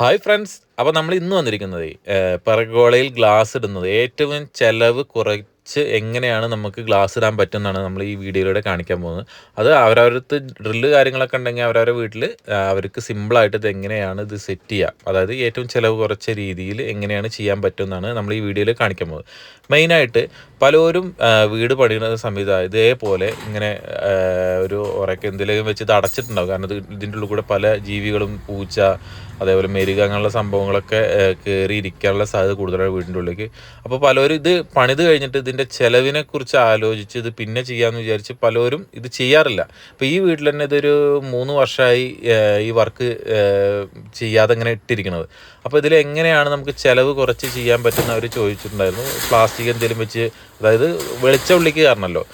Hi friends അപ്പോൾ നമ്മൾ ഇന്ന് വന്നിരിക്കുന്നത് പെറഗോളയിൽ ഗ്ലാസ് ഇടുന്നത്. ഏറ്റവും ചെലവ് കുറച്ച് എങ്ങനെയാണ് നമുക്ക് ഗ്ലാസ് ഇടാൻ പറ്റുന്നതാണ് നമ്മൾ ഈ വീഡിയോയിലൂടെ കാണിക്കാൻ പോകുന്നത്. അത് അവരവരത്ത് ഡ്രില്ല് കാര്യങ്ങളൊക്കെ ഉണ്ടെങ്കിൽ അവരവരുടെ വീട്ടിൽ അവർക്ക് സിമ്പിളായിട്ട് ഇത് എങ്ങനെയാണ് ഇത് സെറ്റ് ചെയ്യുക അതായത് ഏറ്റവും ചിലവ് കുറച്ച രീതിയിൽ എങ്ങനെയാണ് ചെയ്യാൻ പറ്റുമെന്നാണ് നമ്മൾ ഈ വീഡിയോയിൽ കാണിക്കാൻ പോകുന്നത്. മെയിനായിട്ട് പലരും വീട് പണിയുന്ന സമയത്ത് ഇതേപോലെ ഇങ്ങനെ ഒരു ഉറക്ക എന്തെങ്കിലും വെച്ച് ഇത് അടച്ചിട്ടുണ്ടാവും. കാരണം ഇത് ഇതിന്റെ ഉള്ളിൽ കൂടെ പല ജീവികളും പൂച്ച അതേപോലെ മെരുക അങ്ങനെയുള്ള സംഭവങ്ങളൊക്കെ കയറി ഇരിക്കാനുള്ള സാധ്യത കൂടുതലാണ് വീടിന്റെ ഉള്ളിലേക്ക്. അപ്പോൾ പലരും ഇത് പണിത് കഴിഞ്ഞിട്ട് ഇതിന്റെ ചെലവിനെ കുറിച്ച് ആലോചിച്ച് ഇത് പിന്നെ ചെയ്യാമെന്ന് വിചാരിച്ച് പലരും ഇത് ചെയ്യാറില്ല. അപ്പോൾ ഈ വീട്ടിൽ തന്നെ ഇതൊരു മൂന്ന് വർഷമായി ഈ വർക്ക് ചെയ്യാതെ ഇങ്ങനെ ഇട്ടിരിക്കുന്നത് അപ്പോൾ ഇതിൽ എങ്ങനെയാണ് നമുക്ക് ചിലവ് കുറച്ച് ചെയ്യാൻ പറ്റുന്ന അവർ ചോദിച്ചിട്ടുണ്ടായിരുന്നു. പ്ലാസ്റ്റിക് എന്തെങ്കിലും വെച്ച് അതായത് വെളിച്ച ഉള്ളിക്ക് കാരണമല്ലോ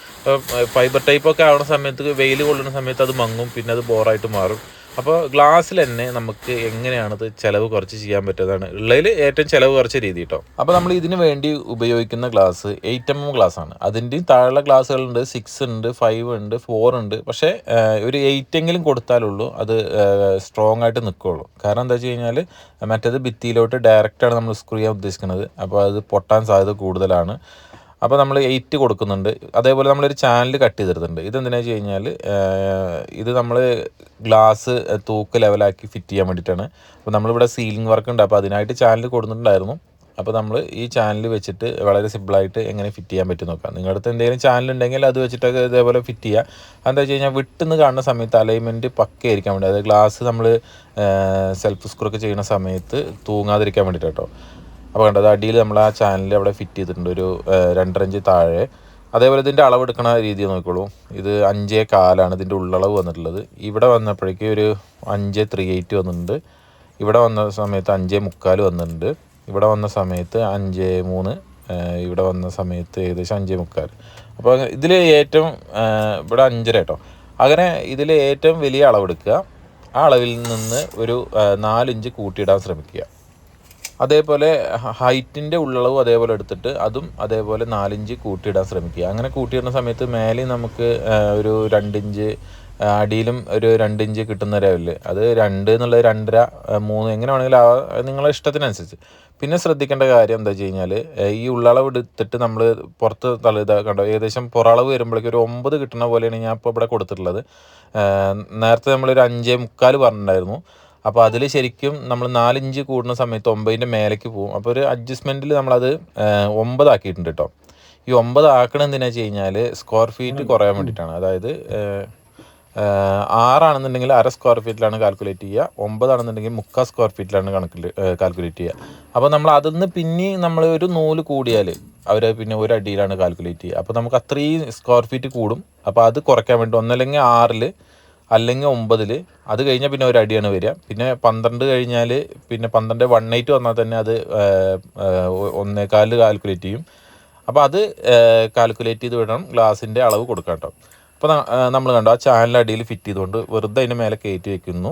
ഫൈബർ ടൈപ്പൊക്കെ ആവുന്ന സമയത്ത് വെയിൽ കൊള്ളുന്ന സമയത്ത് അത് മങ്ങും പിന്നെ അത് ബോറായിട്ട് മാറും. അപ്പോൾ ഗ്ലാസ്സിൽ തന്നെ നമുക്ക് എങ്ങനെയാണത് ചിലവ് കുറച്ച് ചെയ്യാൻ പറ്റുന്നതാണ്. ഉള്ളതിൽ ഏറ്റവും ചിലവ് കുറച്ച രീതി കേട്ടോ അപ്പോൾ നമ്മൾ ഇതിന് വേണ്ടി ഉപയോഗിക്കുന്ന glass eight M M glass ആണ്. അതിന്റെയും താഴെയുള്ള ഗ്ലാസ്സുകളുണ്ട് സിക്സ് ഉണ്ട് ഫൈവ് ഉണ്ട് ഫോർ ഉണ്ട്. പക്ഷേ ഒരു എയ്റ്റ് എങ്കിലും കൊടുത്താലുള്ളൂ അത് സ്ട്രോങ് ആയിട്ട് നിൽക്കുകയുള്ളൂ കാരണം എന്താ വെച്ച് കഴിഞ്ഞാൽ മറ്റേത് ഭിത്തിയിലോട്ട് ഡയറക്റ്റാണ് നമ്മൾ സ്ക്രൂ ചെയ്യാൻ ഉദ്ദേശിക്കുന്നത്. അപ്പോൾ അത് പൊട്ടാൻ സാധ്യത കൂടുതലാണ്. അപ്പോൾ നമ്മൾ എയ്റ്റ് കൊടുക്കുന്നുണ്ട്. അതേപോലെ നമ്മളൊരു ചാനൽ കട്ട് ചെയ്തിരുന്നുണ്ട്. ഇതെന്തിനാ വെച്ച് കഴിഞ്ഞാൽ ഇത് നമ്മൾ ഗ്ലാസ് തൂക്ക് ലെവലാക്കി ഫിറ്റ് ചെയ്യാൻ വേണ്ടിയിട്ടാണ്. അപ്പോൾ നമ്മളിവിടെ സീലിംഗ് വർക്ക് ഉണ്ട്. അപ്പോൾ അതിനായിട്ട് ചാനൽ കൊടുത്തിട്ടുണ്ടായിരുന്നു. അപ്പോൾ നമ്മൾ ഈ ചാനൽ വെച്ചിട്ട് വളരെ സിമ്പിളായിട്ട് എങ്ങനെ ഫിറ്റ് ചെയ്യാൻ പറ്റും നോക്കാം. നിങ്ങളുടെ അടുത്ത് എന്തെങ്കിലും ചാനൽ ഉണ്ടെങ്കിൽ അത് വെച്ചിട്ടൊക്കെ ഇതേപോലെ ഫിറ്റ് ചെയ്യുക എന്താ വെച്ച് കഴിഞ്ഞാൽ വിട്ടുന്ന് കാണുന്ന സമയത്ത് അലൈൻമെന്റ് പക്കയായിരിക്കാൻ വേണ്ടി അതായത് ഗ്ലാസ് നമ്മൾ സെൽഫ് സ്ക്രൂ ഒക്കെ ചെയ്യുന്ന സമയത്ത് തൂങ്ങാതിരിക്കാൻ വേണ്ടിയിട്ട് അപ്പോൾ കണ്ടത് അടിയിൽ നമ്മൾ ആ ചാനലിൽ അവിടെ ഫിറ്റ് ചെയ്തിട്ടുണ്ട് ഒരു രണ്ടര ഇഞ്ച് താഴെ. അതേപോലെ ഇതിന്റെ അളവെടുക്കണ രീതി നോക്കിക്കോളൂ. ഇത് അഞ്ചേ കാലാണ് ഇതിന്റെ ഉള്ളളവ് വന്നിട്ടുള്ളത്. ഇവിടെ വന്നപ്പോഴേക്കും ഒരു അഞ്ച് ത്രീ എയ്റ്റ് വന്നിട്ടുണ്ട്. ഇവിടെ വന്ന സമയത്ത് അഞ്ചേ മുക്കാൽ വന്നിട്ടുണ്ട്. ഇവിടെ വന്ന സമയത്ത് അഞ്ച് മൂന്ന് ഇവിടെ വന്ന സമയത്ത് ഏകദേശം അഞ്ചേ മുക്കാൽ അപ്പോൾ ഇതിൽ ഏറ്റവും ഇവിടെ അഞ്ചര കേട്ടോ അങ്ങനെ ഇതിൽ ഏറ്റവും വലിയ അളവെടുക്കുക. ആ അളവിൽ നിന്ന് ഒരു നാലിഞ്ച് കൂട്ടിയിടാൻ ശ്രമിക്കുക. അതേപോലെ ഹൈറ്റിന്റെ ഉള്ളളവും അതേപോലെ എടുത്തിട്ട് അതും അതേപോലെ നാലിഞ്ച് കൂട്ടിയിടാൻ ശ്രമിക്കുക. അങ്ങനെ കൂട്ടിയിടുന്ന സമയത്ത് മേലെ നമുക്ക് ഒരു രണ്ടിഞ്ച് അടിയിലും ഒരു രണ്ടിഞ്ച് കിട്ടുന്ന ലെവലിൽ അത് രണ്ട് എന്നുള്ളത് രണ്ടര മൂന്ന് എങ്ങനെ വേണമെങ്കിലും ആ നിങ്ങളെ ഇഷ്ടത്തിനനുസരിച്ച്. പിന്നെ ശ്രദ്ധിക്കേണ്ട കാര്യം എന്താ വെച്ച് കഴിഞ്ഞാൽ ഈ ഉള്ളളവ് എടുത്തിട്ട് നമ്മൾ പുറത്ത് തള്ളി ഇതാ കണ്ടോ ഏകദേശം പുറളവ് വരുമ്പോഴേക്കും ഒരു ഒമ്പത് കിട്ടുന്ന പോലെയാണ് ഞാൻ ഇപ്പോൾ ഇവിടെ കൊടുത്തിട്ടുള്ളത്. നേരത്തെ നമ്മളൊരു അഞ്ചേ മുക്കാൽ പറഞ്ഞിട്ടുണ്ടായിരുന്നു. അപ്പോൾ അതിൽ ശരിക്കും നമ്മൾ നാലിഞ്ച് കൂടുന്ന സമയത്ത് ഒമ്പതിന്റെ മേലേക്ക് പോകും. അപ്പോൾ ഒരു അഡ്ജസ്റ്റ്മെന്റിൽ നമ്മളത് ഒമ്പതാക്കിയിട്ടുണ്ട് കേട്ടോ ഈ ഒമ്പത് ആക്കണം എന്തിനാ വെച്ച് കഴിഞ്ഞാൽ സ്ക്വയർ ഫീറ്റ് കുറയാൻ വേണ്ടിയിട്ടാണ് അതായത് ആറാണെന്നുണ്ടെങ്കിൽ അര സ്ക്വയർ ഫീറ്റിലാണ് കാൽക്കുലേറ്റ് ചെയ്യുക ഒമ്പതാണെന്നുണ്ടെങ്കിൽ മുക്കാൽ സ്ക്വയർ ഫീറ്റിലാണ് കണക്കിൽ കാൽക്കുലേറ്റ് ചെയ്യുക അപ്പോൾ നമ്മൾ അതിൽ നിന്ന് പിന്നെ നമ്മൾ ഒരു നൂൽ കൂടിയാൽ അവർ പിന്നെ ഒരു അടിയിലാണ് കാൽക്കുലേറ്റ് ചെയ്യുക അപ്പോൾ നമുക്ക് അത്രയും സ്ക്വയർ ഫീറ്റ് കൂടും. അപ്പോൾ അത് കുറയ്ക്കാൻ വേണ്ടി ഒന്നല്ലെങ്കിൽ ആറിൽ അല്ലെങ്കിൽ ഒമ്പതിൽ അത് കഴിഞ്ഞാൽ പിന്നെ ഒരു അടിയാണ് വരിക. പിന്നെ പന്ത്രണ്ട് കഴിഞ്ഞാൽ പിന്നെ പന്ത്രണ്ട് വൺ എയ്റ്റ് വന്നാൽ തന്നെ അത് ഒന്നേകാൽ കാൽക്കുലേറ്റ് ചെയ്യും. അപ്പോൾ അത് കാൽക്കുലേറ്റ് ചെയ്ത് വിടണം. ഗ്ലാസിന്റെ അളവ് കൊടുക്കാം കേട്ടോ അപ്പോൾ നമ്മൾ കണ്ടു ആ ചാനൽ അടിയിൽ ഫിറ്റ് ചെയ്തുകൊണ്ട് വെറുതെ അതിന്റെ മേലെ കയറ്റി വെക്കുന്നു.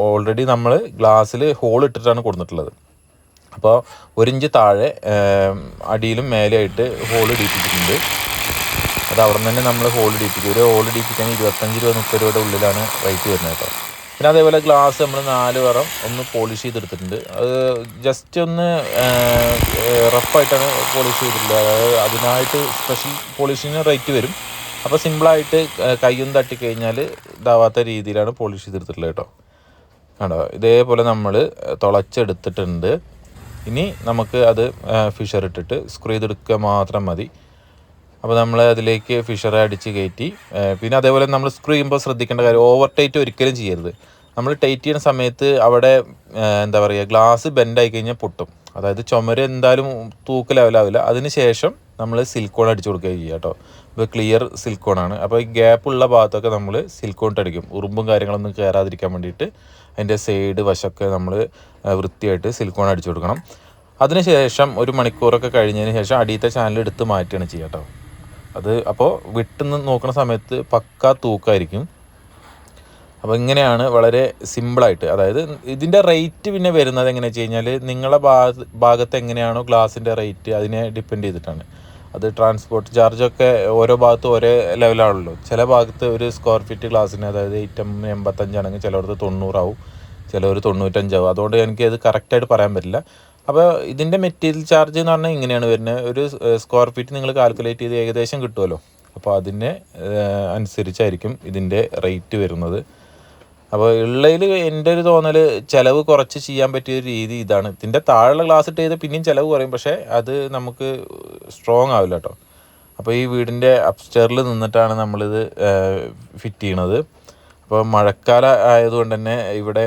ഓൾറെഡി നമ്മൾ ഗ്ലാസ്സിൽ ഹോൾ ഇട്ടിട്ടാണ് കൊടുത്തിട്ടുള്ളത് അപ്പോൾ ഒരിഞ്ച് താഴെ അടിയിലും മേലെയായിട്ട് ഹോൾ ഇടിപ്പിച്ചിട്ടുണ്ട് അത് അവിടെ നിന്ന് തന്നെ നമ്മൾ ഹോൾ ഇടിപ്പിക്കും. ഒരു ഹോൾ ഇടിപ്പിക്കാൻ ഇരുപത്തഞ്ച് രൂപ മുപ്പത് രൂപയുടെ ഉള്ളിലാണ് റേറ്റ് വരുന്നത് കേട്ടോ പിന്നെ അതേപോലെ ഗ്ലാസ് നമ്മൾ നാല് വറം ഒന്ന് പോളിഷ് ചെയ്തെടുത്തിട്ടുണ്ട്. അത് ജസ്റ്റ് ഒന്ന് റഫായിട്ടാണ് പോളിഷ് ചെയ്തിട്ടുള്ളത്. അതായത് അതിനായിട്ട് സ്പെഷ്യൽ പോളിഷിന് റേറ്റ് വരും. അപ്പോൾ സിമ്പിളായിട്ട് കയ്യൊന്ന് തട്ടിക്കഴിഞ്ഞാൽ ഇതാവാത്ത രീതിയിലാണ് പോളിഷ് ചെയ്തെടുത്തിട്ടുള്ളത് കേട്ടോ കണ്ടോ? ഇതേപോലെ നമ്മൾ തുളച്ചെടുത്തിട്ടുണ്ട്. ഇനി നമുക്ക് അത് ഫിഷർ ഇട്ടിട്ട് സ്ക്രൂ ചെയ്തെടുക്കുക മാത്രം മതി. അപ്പോൾ നമ്മൾ അതിലേക്ക് ഫിഷറെ അടിച്ച് കയറ്റി പിന്നെ അതേപോലെ നമ്മൾ സ്ക്രൂ ചെയ്യുമ്പോൾ ശ്രദ്ധിക്കേണ്ട കാര്യം ഓവർ ടൈറ്റ് ഒരിക്കലും ചെയ്യരുത്. നമ്മൾ ടൈറ്റ് ചെയ്യുന്ന സമയത്ത് അവിടെ എന്താ പറയുക ഗ്ലാസ് ബെൻഡായി കഴിഞ്ഞാൽ പൊട്ടും. അതായത് ചുമര് എന്തായാലും തൂക്ക് ലെവലാവില്ല അതിന് ശേഷം നമ്മൾ സിൽക്കോൺ അടിച്ചു കൊടുക്കുക ചെയ്യുക കേട്ടോ. ഇപ്പോൾ ക്ലിയർ സിൽക്കോണാണ് അപ്പോൾ ഈ ഗ്യാപ്പ് ഉള്ള ഭാഗത്തൊക്കെ നമ്മൾ സിൽക്കോൺ അടിക്കും. ഉറുമ്പും കാര്യങ്ങളൊന്നും കയറാതിരിക്കാൻ വേണ്ടിയിട്ട് അതിന്റെ സൈഡ് വശമൊക്കെ നമ്മൾ വൃത്തിയായിട്ട് സിൽക്കോൺ അടിച്ചു കൊടുക്കണം. അതിനുശേഷം ഒരു മണിക്കൂറൊക്കെ കഴിഞ്ഞതിന് ശേഷം അടിയത്തെ ചാനൽ എടുത്ത് മാറ്റുകയാണ് ചെയ്യുക കേട്ടോ. അത് അപ്പോൾ വിട്ടുന്ന് നോക്കുന്ന സമയത്ത് പക്കാ തൂക്കായിരിക്കും. അപ്പോൾ ഇങ്ങനെയാണ് വളരെ സിമ്പിളായിട്ട്. അതായത് ഇതിന്റെ റേറ്റ് പിന്നെ വരുന്നത് എങ്ങനെയാണെന്ന് വെച്ച് കഴിഞ്ഞാൽ നിങ്ങളുടെ ഭാഗ ഭാഗത്ത് എങ്ങനെയാണോ ഗ്ലാസിന്റെ റേറ്റ് അതിനെ ഡിപ്പെൻഡ് ചെയ്തിട്ടാണ്. അത് ട്രാൻസ്പോർട്ട് ചാർജൊക്കെ ഓരോ ഭാഗത്തും ഒരേ ലെവലാണല്ലോ. ചില ഭാഗത്ത് ഒരു സ്ക്വയർ ഫീറ്റ് ഗ്ലാസ്സിന് അതായത് ഏറ്റവും എൺപത്തഞ്ചാണെങ്കിൽ ചിലയിടത്ത് തൊണ്ണൂറാവും. ചിലവർ തൊണ്ണൂറ്റഞ്ചാവും. അതുകൊണ്ട് എനിക്ക് അത് കറക്റ്റായിട്ട് പറയാൻ പറ്റില്ല. അപ്പോൾ ഇതിന്റെ മെറ്റീരിയൽ ചാർജ് എന്ന് പറഞ്ഞാൽ ഇങ്ങനെയാണ് വരുന്നത്. ഒരു സ്ക്വയർ ഫീറ്റ് നിങ്ങൾ കാൽക്കുലേറ്റ് ചെയ്ത് ഏകദേശം കിട്ടുമല്ലോ അപ്പോൾ അതിന് അനുസരിച്ചായിരിക്കും ഇതിന്റെ റേറ്റ് വരുന്നത്. അപ്പോൾ ഉള്ളതിൽ എന്റെ ഒരു തോന്നൽ ചിലവ് കുറച്ച് ചെയ്യാൻ പറ്റിയ ഒരു രീതി ഇതാണ്. ഇതിന്റെ താഴെയുള്ള ഗ്ലാസ് ഇട്ട് ചെയ്ത് പിന്നെയും ചിലവ് കുറയും. പക്ഷേ അത് നമുക്ക് സ്ട്രോങ് ആവില്ല കേട്ടോ അപ്പോൾ ഈ വീടിന്റെ അപ്സ്റ്റേറിൽ നിന്നിട്ടാണ് നമ്മളിത് ഫിറ്റ് ചെയ്യണത്. അപ്പോൾ മഴക്കാലം ആയതുകൊണ്ട് തന്നെ ഇവിടെ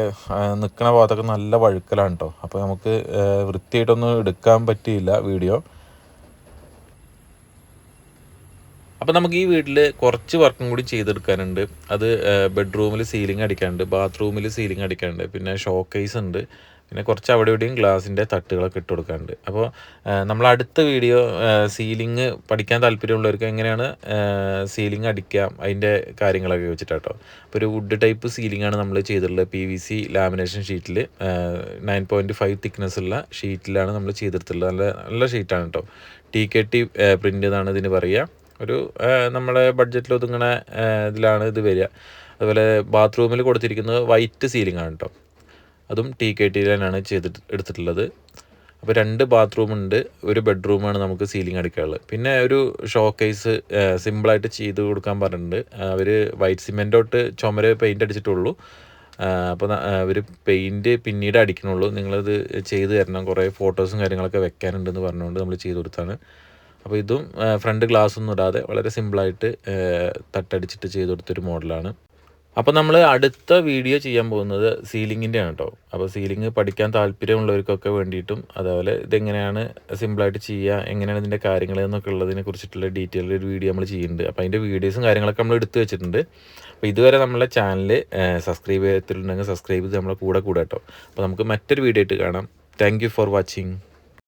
നിൽക്കുന്ന ഭാഗത്തൊക്കെ നല്ല വഴുക്കലാണ് കേട്ടോ അപ്പോൾ നമുക്ക് വൃത്തിയായിട്ടൊന്നും എടുക്കാൻ പറ്റിയില്ല വീഡിയോ. അപ്പോൾ നമുക്ക് ഈ വീട്ടിൽ കുറച്ച് വർക്കും കൂടി ചെയ്തെടുക്കാനുണ്ട്. അത് ബെഡ്റൂമിൽ സീലിംഗ് അടിക്കാനുണ്ട് ബാത്റൂമിൽ സീലിംഗ് അടിക്കാനുണ്ട് പിന്നെ ഷോക്കേസ് ഉണ്ട്. പിന്നെ കുറച്ച് അവിടെ ഇവിടെയും ഗ്ലാസിന്റെ തട്ടുകളൊക്കെ ഇട്ട് കൊടുക്കാറുണ്ട് അപ്പോൾ നമ്മൾ അടുത്ത വീഡിയോ സീലിംഗ് പഠിക്കാൻ താല്പര്യമുള്ളവർക്ക് എങ്ങനെയാണ് സീലിംഗ് അടിക്കാം അതിന്റെ കാര്യങ്ങളൊക്കെ വെച്ചിട്ടാട്ടോ. അപ്പോൾ ഒരു വുഡ് ടൈപ്പ് സീലിംഗ് ആണ് നമ്മൾ ചെയ്തിട്ടുള്ളത്. പി വി സി ലാമിനേഷൻ ഷീറ്റിൽ നയൻ പോയിന്റ് ഫൈവ് തിക്നെസ് ഉള്ള ഷീറ്റിലാണ് നമ്മൾ ചെയ്തിട്ടുള്ളത്. നല്ല നല്ല ഷീറ്റാണ് കേട്ടോ ടി കെ ടി പ്രിന്റ് എന്നാണ് ഇതിന് പറയുക. ഒരു നമ്മുടെ ബഡ്ജറ്റിൽ ഒതുങ്ങണ ഇതിലാണ് ഇത് വരിക. അതുപോലെ ബാത്റൂമിൽ കൊടുത്തിരിക്കുന്നത് വൈറ്റ് സീലിംഗ് ആണ് കേട്ടോ അതും ടി കെ ടി തന്നെയാണ് ചെയ്തിട്ട് എടുത്തിട്ടുള്ളത്. അപ്പോൾ രണ്ട് ബാത്റൂം ഉണ്ട് ഒരു ബെഡ്റൂമാണ് നമുക്ക് സീലിംഗ് അടിക്കാനുള്ളത്. പിന്നെ ഒരു ഷോക്കേസ് സിമ്പിളായിട്ട് ചെയ്ത് കൊടുക്കാൻ പറഞ്ഞിട്ടുണ്ട്. അവർ വൈറ്റ് സിമെന്റ് തൊട്ട് ചുമര് പെയിന്റ് അടിച്ചിട്ടുള്ളൂ. അപ്പോൾ അവർ പെയിന്റ് പിന്നീട് അടിക്കണുള്ളൂ. നിങ്ങളത് ചെയ്ത് തരണം. കുറേ ഫോട്ടോസും കാര്യങ്ങളൊക്കെ വെക്കാനുണ്ടെന്ന് പറഞ്ഞുകൊണ്ട് നമ്മൾ ചെയ്ത് കൊടുത്താണ്. അപ്പോൾ ഇതും ഫ്രണ്ട് ഗ്ലാസ് ഒന്നും ഇടാതെ വളരെ സിമ്പിളായിട്ട് തട്ടടിച്ചിട്ട് ചെയ്ത് കൊടുത്തൊരു മോഡലാണ് അപ്പോൾ നമ്മൾ അടുത്ത വീഡിയോ ചെയ്യാൻ പോകുന്നത് സീലിങ്ങിന്റെ ആണ് കേട്ടോ അപ്പോൾ സീലിംഗ് പഠിക്കാൻ താല്പര്യമുള്ളവർക്കൊക്കെ വേണ്ടിയിട്ടും അതേപോലെ ഇതെങ്ങനെയാണ് സിമ്പിളായിട്ട് ചെയ്യുക എങ്ങനെയാണ് ഇതിന്റെ കാര്യങ്ങൾ എന്നൊക്കെ ഉള്ളതിനെ കുറിച്ചിട്ടുള്ള ഡീറ്റെയിൽ ഒരു വീഡിയോ നമ്മൾ ചെയ്യുന്നുണ്ട്. അപ്പോൾ അതിന്റെ വീഡിയോസും കാര്യങ്ങളൊക്കെ നമ്മൾ എടുത്തു വെച്ചിട്ടുണ്ട്. അപ്പോൾ ഇതുവരെ നമ്മളെ ചാനൽ സബ്സ്ക്രൈബ് ചെയ്തിട്ടുണ്ടെങ്കിൽ സബ്സ്ക്രൈബ് ചെയ്ത് നമ്മളെ കൂടെ കൂടെ കേട്ടോ അപ്പോൾ നമുക്ക് മറ്റൊരു വീഡിയോ ആയിട്ട് കാണാം. Thank for watching